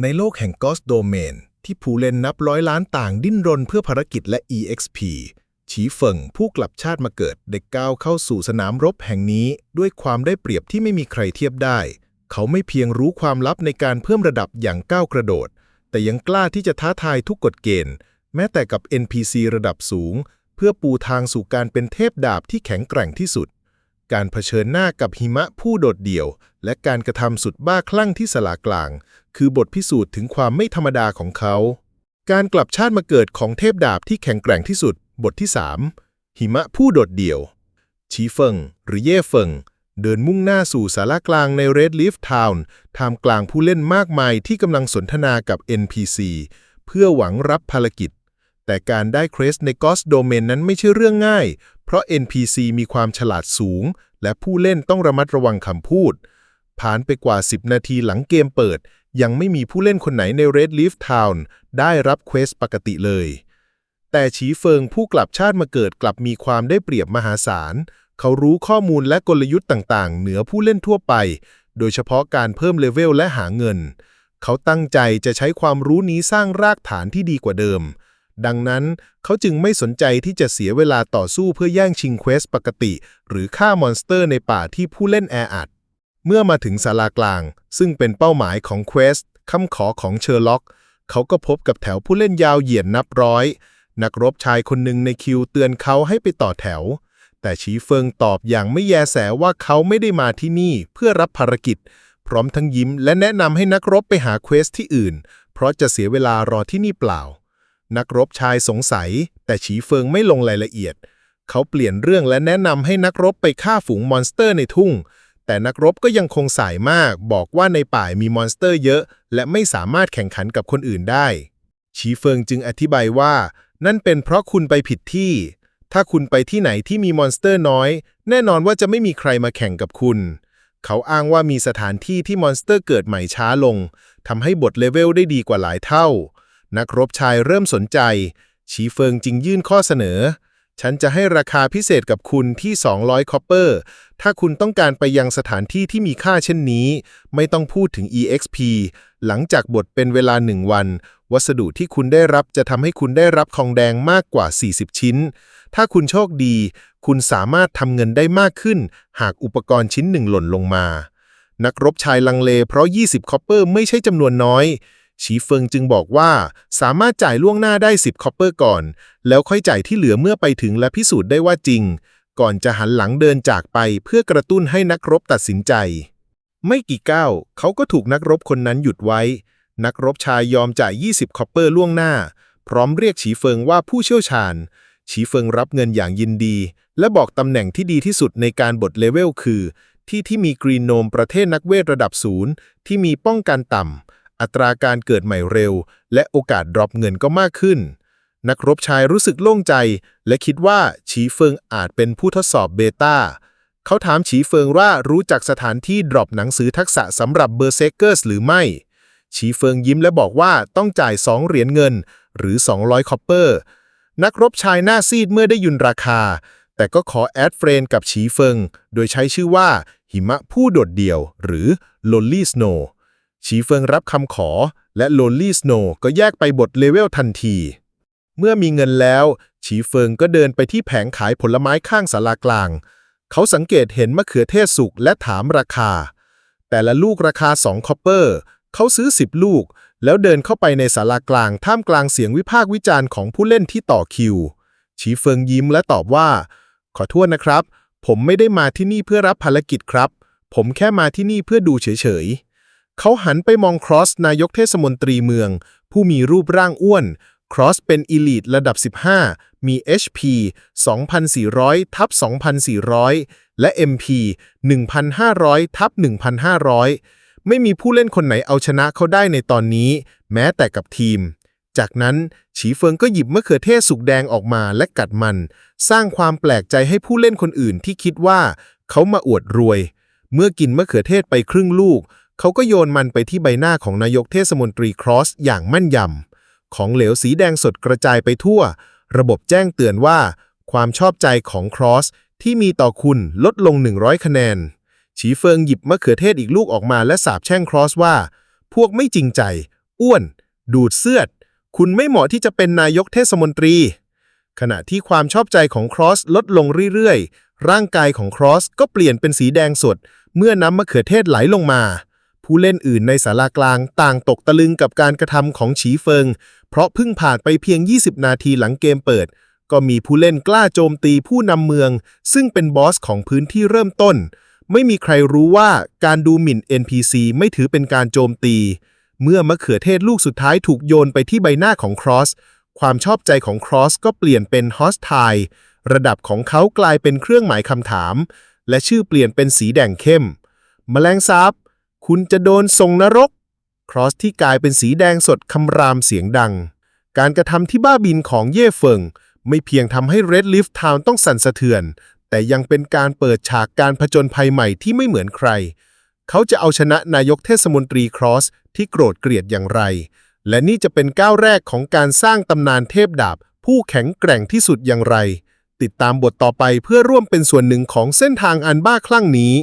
ในโลกแห่ง Ghost Domain ที่ผู้เล่นนับร้อยล้านต่างดิ้นรนเพื่อภารกิจและ EXP ฉีเฟิงผู้กลับชาติมาเกิดได้ก้าวเข้าสู่สนามรบแห่งนี้ ด้วยความได้เปรียบที่ไม่มีใครเทียบได้ เขาไม่เพียงรู้ความลับในการเพิ่มระดับอย่างก้าวกระโดด แต่ยังกล้าที่จะท้าทายทุกกฎเกณฑ์ แม้แต่กับ NPC ระดับสูง เพื่อปูทางสู่การเป็นเทพดาบที่แข็งแกร่งที่สุด การเผชิญหน้ากับหิมะผู้โดดเดี่ยว และการกระทำสุดบ้าคลั่งที่สลากลาง คือบทพิสูจน์ถึงความไม่ธรรมดาของเขา การกลับชาติมาเกิดของเทพดาบที่แข็งแกร่งที่สุด บทที่ 3 หิมะผู้โดดเดี่ยว ชีเฟิง หรือเย่เฟิง เดินมุ่งหน้าสู่สารากลางใน Red Leaf Town ท่ามกลางผู้เล่นมากมายที่กำลังสนทนากับ NPC เพื่อหวังรับภารกิจ แต่การได้เครสใน Ghost Domain นั้นไม่ใช่เรื่องง่าย เพราะ NPC มีความฉลาดสูง และผู้เล่นต้องระมัดระวังคำพูด ผ่านไปกว่า 10 นาทีหลังเกมเปิด ยังไม่มีผู้เล่นคนไหนใน Red Leaf Town ได้รับเควสปกติเลย แต่ฉีเฟิงผู้กลับชาติมาเกิดกลับมีความได้เปรียบมหาศาล เขารู้ข้อมูลและกลยุทธ์ต่างๆ เหนือผู้เล่นทั่วไป โดยเฉพาะการเพิ่มเลเวลและหาเงิน เขาตั้งใจจะใช้ความรู้นี้สร้างรากฐานที่ดีกว่าเดิม ดังนั้นเขาจึงไม่สนใจที่จะเสียเวลาต่อสู้เพื่อแย่งชิงเควสปกติ หรือฆ่ามอนสเตอร์ในป่าที่ผู้เล่นแออัด เมื่อมาถึงศาลากลาง ซึ่งเป็นเป้าหมายของเควสคำขอของเชอร์ล็อก เขาก็พบกับแถวผู้เล่นยาวเหยียดนับร้อย นักรบชายคนหนึ่งในคิวเตือนเขาให้ไปต่อแถว แต่ชีเฟิงตอบอย่างไม่แยแสว่าเขาไม่ได้มาที่นี่เพื่อรับภารกิจ พร้อมทั้งยิ้มและแนะนำให้นักรบไปหาเควสที่อื่น เพราะจะเสียเวลารอที่นี่เปล่า นักรบชายสงสัย แต่ฉีเฟิงไม่ลงรายละเอียด เขาเปลี่ยนเรื่องและแนะนำให้นักรบไปฆ่าฝูงมอนสเตอร์ในทุ่ง แต่นักรบก็ยังคงสายมาก บอกว่าในป่ามีมอนสเตอร์เยอะ และไม่สามารถแข่งขันกับคนอื่นได้ชีเฟิงจึงอธิบายว่า นั่นเป็นเพราะคุณไปผิดที่ ถ้าคุณไปที่ไหนที่มีมอนสเตอร์น้อย แน่นอนว่าจะไม่มีใครมาแข่งกับคุณเขาอ้างว่ามีสถานที่ที่มอนสเตอร์เกิดใหม่ช้าลงทำให้บทเลเวลได้ดีกว่าหลายเท่า นักรบชายเริ่มสนใจ ชีเฟิงจึงยื่นข้อเสนอ ฉันจะให้ราคาพิเศษกับคุณที่ 200 คอปเปอร์ ถ้าคุณต้องการไปยังสถานที่ที่มีค่าเช่นนี้ ไม่ต้องพูดถึง EXP หลังจากบทเป็นเวลาหนึ่งวัน วัสดุที่คุณได้รับจะทำให้คุณได้รับทองแดงมากกว่า 40 ชิ้น ถ้าคุณโชคดี คุณสามารถทำเงินได้มากขึ้น หากอุปกรณ์ชิ้นหนึ่งหล่นลงมา นักรบชายลังเลเพราะ 20 คอปเปอร์ไม่ใช่จำนวนน้อย ชีเฟิงจึงบอกว่า สามารถจ่ายล่วงหน้าได้ 10 คอปเปอร์ก่อน แล้วค่อยจ่ายที่เหลือเมื่อไปถึงและพิสูจน์ได้ว่าจริง ก่อนจะหันหลังเดินจากไปเพื่อกระตุ้นให้นักรบตัดสินใจ ไม่กี่ก้าวเขาก็ถูกนักรบคนนั้นหยุดไว้ นักรบชายยอมจ่าย 20 คอปเปอร์ล่วงหน้า พร้อมเรียกฉีเฟิงว่าผู้เชี่ยวชาญ ฉีเฟิงรับเงินอย่างยินดี และบอกตำแหน่งที่ดีที่สุดในการบดเลเวลคือ ที่ที่มีกรีนโนมประเทศนักเวทระดับศูนย์ที่มีป้องกันต่ำ อัตราการเกิดใหม่เร็ว และโอกาสดรอปเงินก็มากขึ้น นักรบชายรู้สึกโล่งใจ และคิดว่าฉีเฟิงอาจเป็นผู้ทดสอบเบต้าเขาถามฉีเฟิงว่ารู้จักสถานที่ดรอปหนังสือทักษะสำหรับเบอร์เซเกอร์สหรือไม่ ฉีเฟิงยิ้มและบอกว่าต้องจ่าย 2 เหรียญเงิน หรือ 200 คอปเปอร์ นักรบชายหน้าซีดเมื่อได้ยินราคา แต่ก็ขอแอดเฟรนกับฉีเฟิง โดยใช้ชื่อว่าหิมะผู้โดดเดี่ยว หรือ Lonely Snow ฉีเฟิงรับคำขอ และ Lonely Snow ก็แยกไปบทเลเวลทันที เมื่อมีเงินแล้วฉีเฟิงก็เดินไปที่แผงขายผลไม้ข้างศาลากลาง เขาสังเกตเห็นมะเขือเทศสุกและถามราคา แต่ละลูกราคา2คอปเปอร์ เขาซื้อ10ลูก แล้วเดินเข้าไปในศาลากลางท่ามกลางเสียงวิพากษ์วิจารณ์ของผู้เล่นที่ต่อคิวฉีเฟิงยิ้มและตอบว่า ขอโทษนะครับ ผมไม่ได้มาที่นี่เพื่อรับภารกิจครับ ผมแค่มาที่นี่เพื่อดูเฉยๆ เขาหันไปมองครอสนายกเทศมนตรีเมือง ผู้มีรูปร่างอ้วน ครอสเป็นอีลิทระดับ 15 มี HP 2,400 ทับ 2,400 และ MP 1,500 ทับ 1,500 ไม่มีผู้เล่นคนไหนเอาชนะเขาได้ในตอนนี้ แม้แต่กับทีม จากนั้นฉีเฟิงก็หยิบมะเขือเทศสุกแดงออกมาและกัดมัน สร้างความแปลกใจให้ผู้เล่นคนอื่นที่คิดว่า เขามาอวดรวย เมื่อกินมะเขือเทศไปครึ่งลูก เขาก็โยนมันไปที่ใบหน้าของนายกเทศมนตรีครอสอย่างมั่นยำ ของเหลวสีแดงสดกระจายไปทั่ว ระบบแจ้งเตือนว่า ความชอบใจของครอสที่มีต่อคุณลดลง 100 คะแนน ฉีเฟิงหยิบมะเขือเทศอีกลูกออกมาและสาบแช่งครอสว่า พวกไม่จริงใจ อ้วน ดูดเสื้อด คุณไม่เหมาะที่จะเป็นนายกเทศมนตรี ขณะที่ความชอบใจของครอสลดลงเรื่อยๆ ร่างกายของครอสก็เปลี่ยนเป็นสีแดงสด เมื่อน้ำมะเขือเทศไหลลงมา ผู้เล่นอื่นในศาลากลางต่างตกตะลึงกับการกระทำของฉีเฟิง เพราะเพิ่งผ่านไปเพียง 20 นาทีหลังเกมเปิด ก็มีผู้เล่นกล้าโจมตีผู้นำเมือง ซึ่งเป็นบอสของพื้นที่เริ่มต้น ไม่มีใครรู้ว่าการดูหมิ่น NPC ไม่ถือเป็นการโจมตี เมื่อมะเขือเทศลูกสุดท้ายถูกโยนไปที่ใบหน้าของครอส ความชอบใจของครอสก็เปลี่ยนเป็นฮอสไทระดับของเขากลายเป็นเครื่องหมายคำถาม และชื่อเปลี่ยนเป็นสีแดงเข้ม แมลงสาบ คุณจะโดนส่งนรก ครอสที่กลายเป็นสีแดงสดคำรามเสียงดัง การกระทำที่บ้าบินของเย่เฟิง ไม่เพียงทำให้ Red Leaf Town ต้องสั่นสะเทือน แต่ยังเป็นการเปิดฉากการผจญภัยใหม่ที่ไม่เหมือนใคร เขาจะเอาชนะนายกเทศมนตรีครอสที่โกรธเกลียดอย่างไร และนี่จะเป็นก้าวแรกของการสร้างตำนานเทพดาบ ผู้แข็งแกร่งที่สุดอย่างไร ติดตามบทต่อไปเพื่อร่วมเป็นส่วนหนึ่งของเส้นทางอันบ้าคลั่งนี้